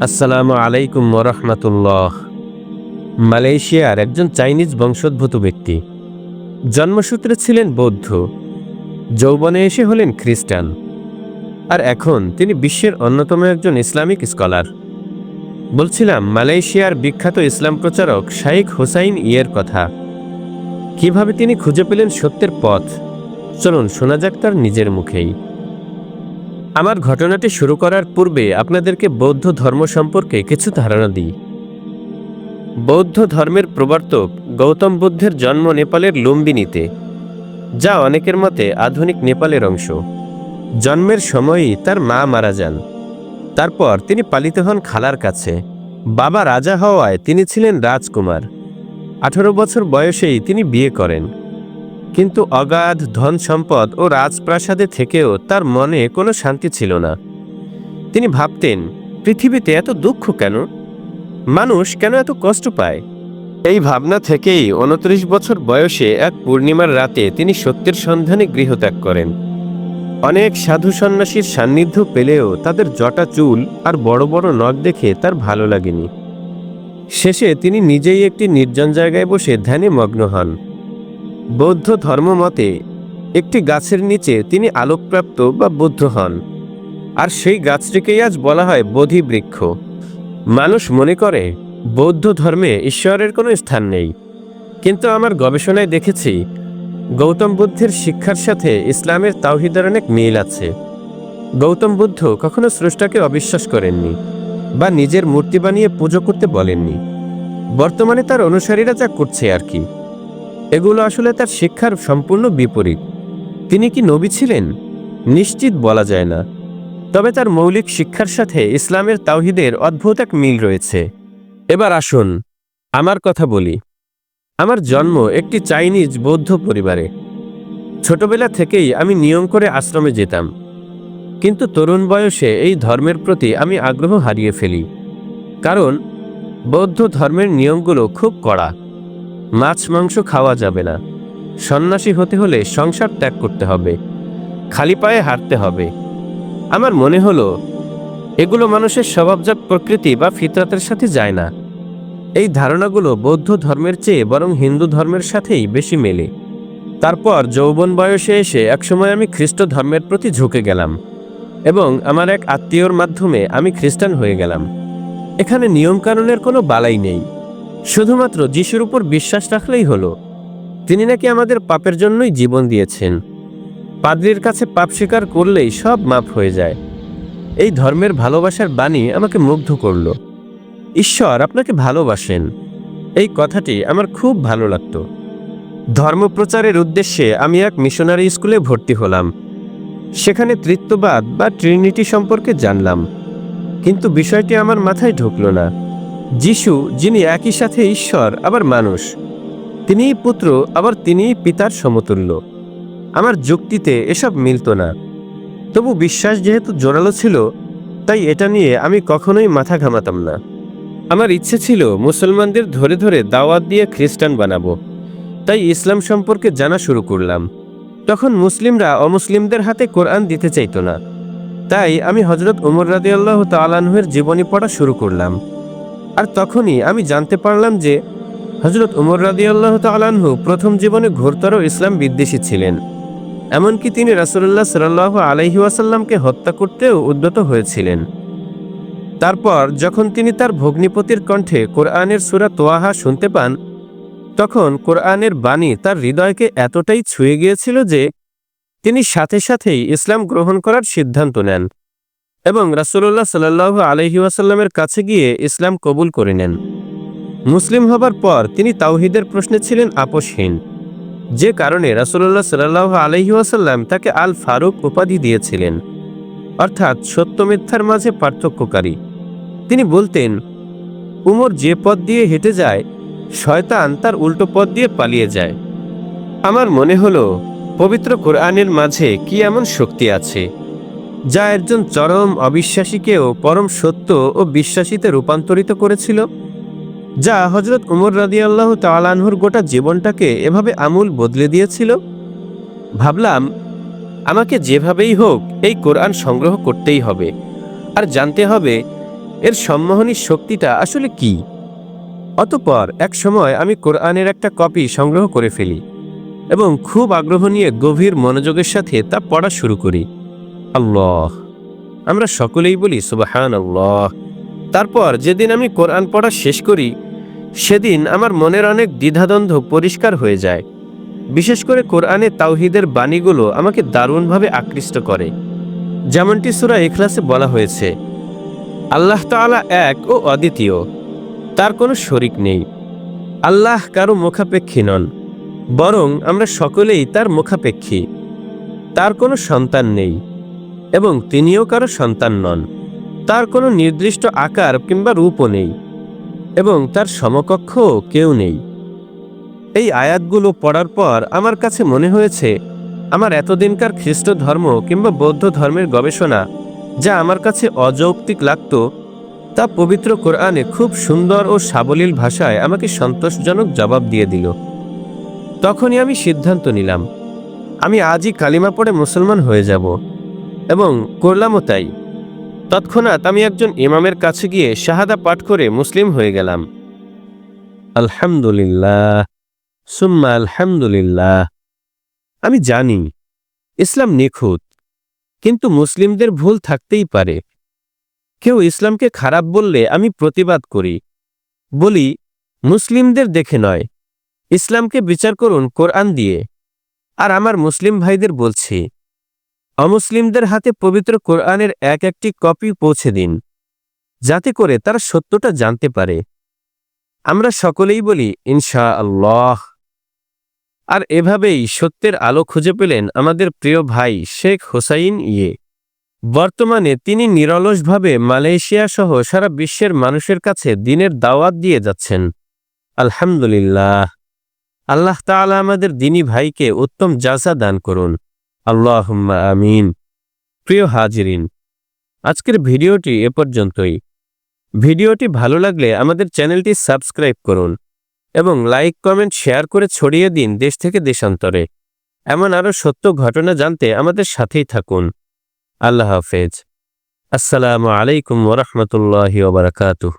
আসসালামু আলাইকুম ওরহমতুল্লাহ মালয়েশিয়ার একজন চাইনিজ বংশোদ্ভূত ব্যক্তি। জন্মসূত্রে ছিলেন বৌদ্ধ। যৌবনে এসে হলেন খ্রিস্টান। আর এখন তিনি বিশ্বের অন্যতম একজন ইসলামিক স্কলার। বলছিলাম, মালয়েশিয়ার বিখ্যাত ইসলাম প্রচারক শাইখ হোসাইন ইয়ের কথা। কীভাবে তিনি খুঁজে পেলেন সত্যের পথ? চলুন শোনা যাক তার নিজের মুখেই। আমার ঘটনাটি শুরু করার পূর্বে আপনাদেরকে বৌদ্ধ ধর্ম সম্পর্কে কিছু ধারণা দিই। বৌদ্ধ ধর্মের প্রবর্তক গৌতম বুদ্ধের জন্ম নেপালের লুম্বিনীতে, যা অনেকের মতে আধুনিক নেপালের অংশ। জন্মের সময়ই তার মা মারা যান। তারপর তিনি পালিত হন খালার কাছে। বাবা রাজা হওয়ায় তিনি ছিলেন রাজকুমার। আঠারো বছর বয়সেই তিনি বিয়ে করেন। কিন্তু অগাধ ধন সম্পদ ও রাজপ্রাসাদে থেকেও তার মনে কোনো শান্তি ছিল না। তিনি ভাবতেন, পৃথিবীতে এত দুঃখ কেন? মানুষ কেন এত কষ্ট পায়? এই ভাবনা থেকেই উনত্রিশ বছর বয়সে এক পূর্ণিমার রাতে তিনি সত্যের সন্ধানে গৃহত্যাগ করেন। অনেক সাধু সন্ন্যাসীর সান্নিধ্য পেলেও তাদের জটা চুল আর বড় বড় নখ দেখে তার ভালো লাগেনি। শেষে তিনি নিজেই একটি নির্জন জায়গায় বসে ধ্যানে মগ্ন হন। বৌদ্ধ ধর্মমতে একটি গাছের নিচে তিনি আলোকপ্রাপ্ত বা বুদ্ধ হন। আর সেই গাছটিকেই আজ বলা হয় বোধি বৃক্ষ মানুষ মনে করে, বৌদ্ধ ধর্মে ঈশ্বরের কোনো স্থান নেই। কিন্তু আমার গবেষণায় দেখেছি, গৌতম বুদ্ধের শিক্ষার সাথে ইসলামের তাওহিদের অনেক মিল আছে। গৌতম বুদ্ধ কখনো স্রষ্টাকে অবিশ্বাস করেননি, বা নিজের মূর্তি বানিয়ে পুজো করতে বলেননি। বর্তমানে তার অনুসারীরা যা করছে আর কি। এগুলো আসলে তার শিক্ষার সম্পূর্ণ বিপরীত। তিনি কি নবী ছিলেন? নিশ্চিত বলা যায় না। তবে তার মৌলিক শিক্ষার সাথে ইসলামের তাওহিদের অদ্ভুত এক মিল রয়েছে। এবার আসুন, আমার কথা বলি। আমার জন্ম একটি চাইনিজ বৌদ্ধ পরিবারে। ছোটবেলা থেকেই আমি নিয়ম করে আশ্রমে যেতাম। কিন্তু তরুণ বয়সে এই ধর্মের প্রতি আমি আগ্রহ হারিয়ে ফেলি। কারণ, বৌদ্ধ ধর্মের নিয়মগুলো খুব কড়া। মাছ, মাংস খাওয়া যাবে না। সন্ন্যাসী হতে হলে সংসার ত্যাগ করতে হবে। খালি পায়ে হাঁটতে হবে। আমার মনে হলো, এগুলো মানুষের স্বভাবজাত প্রকৃতি বা ফিতরাতের সাথে যায় না। এই ধারণাগুলো বৌদ্ধ ধর্মের চেয়ে বরং হিন্দু ধর্মের সাথেই বেশি মেলে। তারপর যৌবন বয়সে এসে একসময় আমি খ্রিস্ট ধর্মের প্রতি ঝুঁকে গেলাম এবং আমার এক আত্মীয়র মাধ্যমে আমি খ্রিস্টান হয়ে গেলাম। এখানে নিয়মকানুনের কোনো বালাই নেই। শুধুমাত্র যিশুর উপর বিশ্বাস রাখলেই হলো। তিনি নাকি আমাদের পাপের জন্যই জীবন দিয়েছেন। পাদ্রির কাছে পাপ স্বীকার করলেই সব মাপ হয়ে যায়। এই ধর্মের ভালোবাসার বাণী আমাকে মুগ্ধ করল। ঈশ্বর আপনাকে ভালোবাসেন। এই কথাটি আমার খুব ভালো লাগত। ধর্মপ্রচারের উদ্দেশ্যে আমি এক মিশনারি স্কুলে ভর্তি হলাম। সেখানে তৃত্ববাদ বা ট্রিনিটি সম্পর্কে জানলাম। কিন্তু বিষয়টি আমার মাথায় ঢুকলো না। যিশু, যিনি একই সাথে ঈশ্বর, আবার মানুষ। তিনিই পুত্র, আবার তিনিই পিতার সমতুল্য। আমার যুক্তিতে এসব মিলত না। তবু বিশ্বাস যেহেতু জোরালো ছিল, তাই এটা নিয়ে আমি কখনোই মাথা ঘামাতাম না। আমার ইচ্ছে ছিল মুসলমানদের ধরে ধরে দাওয়াত দিয়ে খ্রিস্টান বানাবো। তাই ইসলাম সম্পর্কে জানা শুরু করলাম। তখন মুসলিমরা অমুসলিমদের হাতে কোরআন দিতে চাইতো না। তাই আমি হজরত উমর রাদিয়াল্লাহ তালানহের জীবনী পড়া শুরু করলাম। আর তখনই আমি জানতে পারলাম যে হজরত উমর রাদিয়াল্লাহ তালানহু প্রথম জীবনে ঘোরতর ইসলাম বিদ্বেষী ছিলেন। এমনকি তিনি রাসুল্লাহ সাল্লাহ আলহি ওয়াসাল্লামকে হত্যা করতেও উদ্যত হয়েছিলেন। তারপর যখন তিনি তার ভগ্নিপতির কণ্ঠে কোরআনের সুরা তোয়াহা শুনতে পান, তখন কোরআনের বাণী তার হৃদয়কে এতটাই ছুঁয়ে গিয়েছিল যে তিনি সাথে সাথেই ইসলাম গ্রহণ করার সিদ্ধান্ত নেন। এবং রাসুল্লাহ সাল্লাহ আলহি ওয়াসাল্লামের কাছে গিয়ে ইসলাম কবুল করে নেন। মুসলিম হবার পর তিনি তাওহিদের প্রশ্নে ছিলেন আপোষহীন। যে কারণে রাসুল্লাহ সাল্লাহ আলহি ওয়াসাল্লাম তাকে আল ফারুক উপাধি দিয়েছিলেন। অর্থাৎ সত্য মিথ্যার মাঝে পার্থক্যকারী। তিনি বলতেন, উমর যে পথ দিয়ে হেঁটে যায়, শয়তান তার উল্টো পথ দিয়ে পালিয়ে যায়। আমার মনে হলো, পবিত্র কোরআনের মাঝে কি এমন শক্তি আছে? যা একজন চরম অবিশ্বাসীকেও পরম সত্য ও বিশ্বাসীতে রূপান্তরিত করেছিল, যা হজরত উমর রাদিয়াল্লাহ তালানহুর গোটা জীবনটাকে এভাবে আমূল বদলে দিয়েছিল। ভাবলাম, আমাকে যেভাবেই হোক এই কোরআন সংগ্রহ করতেই হবে, আর জানতে হবে এর সম্মোহনী শক্তিটা আসলে কি। অতপর এক সময় আমি কোরআনের একটা কপি সংগ্রহ করে ফেলি এবং খুব আগ্রহ নিয়ে গভীর মনোযোগের সাথে তা পড়া শুরু করি। আল্লাহ। আমরা সকলেই বলি সুবাহান আল্লাহ তারপর যেদিন আমি কোরআন পড়া শেষ করি, সেদিন আমার মনের অনেক দ্বিধাদ্বন্দ্ব পরিষ্কার হয়ে যায়। বিশেষ করে কোরআনে তাওহিদের বাণীগুলো আমাকে দারুণভাবে আকৃষ্ট করে। যেমনটি সুরা এখলাসে বলা হয়েছে, আল্লাহ তাআলা এক ও অদ্বিতীয়, তার কোনো শরিক নেই। আল্লাহ কারও মুখাপেক্ষী নন, বরং আমরা সকলেই তার মুখাপেক্ষী। তার কোনো সন্তান নেই। এবং তিনিও কারও সন্তান নন। তার কোনো নির্দিষ্ট আকার কিংবা রূপও নেই এবং তার সমকক্ষ কেউ নেই। এই আয়াতগুলো পড়ার পর আমার কাছে মনে হয়েছে, আমার এতদিনকার খ্রিস্ট ধর্ম কিংবা বৌদ্ধ ধর্মের গবেষণা যা আমার কাছে অযৌক্তিক লাগত, তা পবিত্র কোরআনে খুব সুন্দর ও সাবলীল ভাষায় আমাকে সন্তোষজনক জবাব দিয়ে দিল। তখনই আমি সিদ্ধান্ত নিলাম, আমি আজই কালিমা পড়ে মুসলমান হয়ে যাব। এবং করলামও তাই। তৎক্ষণাৎ আমি একজন ইমামের কাছে গিয়ে শাহাদা পাঠ করে মুসলিম হয়ে গেলাম। আলহামদুলিল্লাহ, সুম্মা আলহামদুলিল্লাহ। আমি জানি, ইসলাম নিখুঁত, কিন্তু মুসলিমদের ভুল থাকতেই পারে। কেউ ইসলামকে খারাপ বললে আমি প্রতিবাদ করি। বলি, মুসলিমদের দেখে নয়, ইসলামকে বিচার করুন কোরআন দিয়ে। আর আমার মুসলিম ভাইদের বলছি অমুসলিমদের হাতে পবিত্র কোরআনের এক একটি কপি পৌঁছে দিন, যাতে করে তারা সত্যটা জানতে পারে। আমরা সকলেই বলি ইনশা আল্লাহ আর এভাবেই সত্যের আলো খুঁজে পেলেন আমাদের প্রিয় ভাই শেখ হোসাইন ইয়ে। বর্তমানে তিনি নিরলসভাবে মালয়েশিয়া সহ সারা বিশ্বের মানুষের কাছে দিনের দাওয়াত দিয়ে যাচ্ছেন। আলহামদুলিল্লাহ। আল্লাহ তাআলা আমাদের দিনী ভাইকে উত্তম জাজা দান করুন। আল্লাহুম্মা আমিন। প্রিয় হাজিরিন, আজকের ভিডিওটি এ পর্যন্তই। ভিডিওটি ভালো লাগলে আমাদের চ্যানেলটি সাবস্ক্রাইব করুন এবং লাইক, কমেন্ট, শেয়ার করে ছড়িয়ে দিন দেশ থেকে দেশান্তরে। এমন আরও সত্য ঘটনা জানতে আমাদের সাথেই থাকুন। আল্লাহ হাফেজ। আসসালামু আলাইকুম ওরহমতুল্লাহি ওবরাকাতুহ